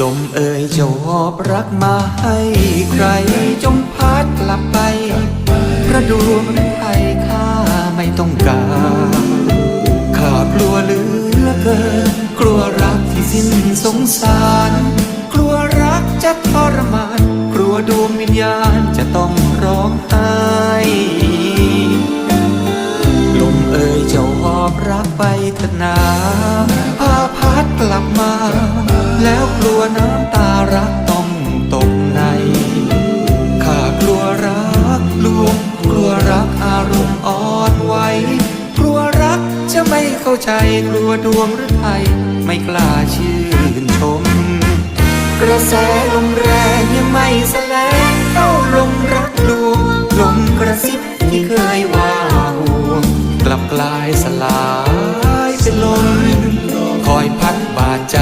ลมเอ่ยจะหอบรักมาให้ใครจงพัดกลับไปพระดวงไทยข้าไม่ต้องการข้ากลัวเหลือเกิน กลัวรักที่สิ้นสงสาร กลัวรักจะทรมาน กลัวดวงวิญญาณจะต้องร้องไห้ลมเอ่ยเจ้าหอบรักไปเถอะนาพาพัดกลับมาแล้วัวน้ำตารักต้องตกใน ข้ากลัวรักลวง กลัวรักอารมณ์อ่อนไหว กลัวรักจะไม่เข้าใจ กลัวดวงหรือไทยไม่กล้าชื่นชม กระแสลมแรงยังไม่แสลงเข้าลงรักลวงลมกระซิบที่เคยว่าห่วง กลับกลายสลายเป็นลมคอยพัดบาดใจ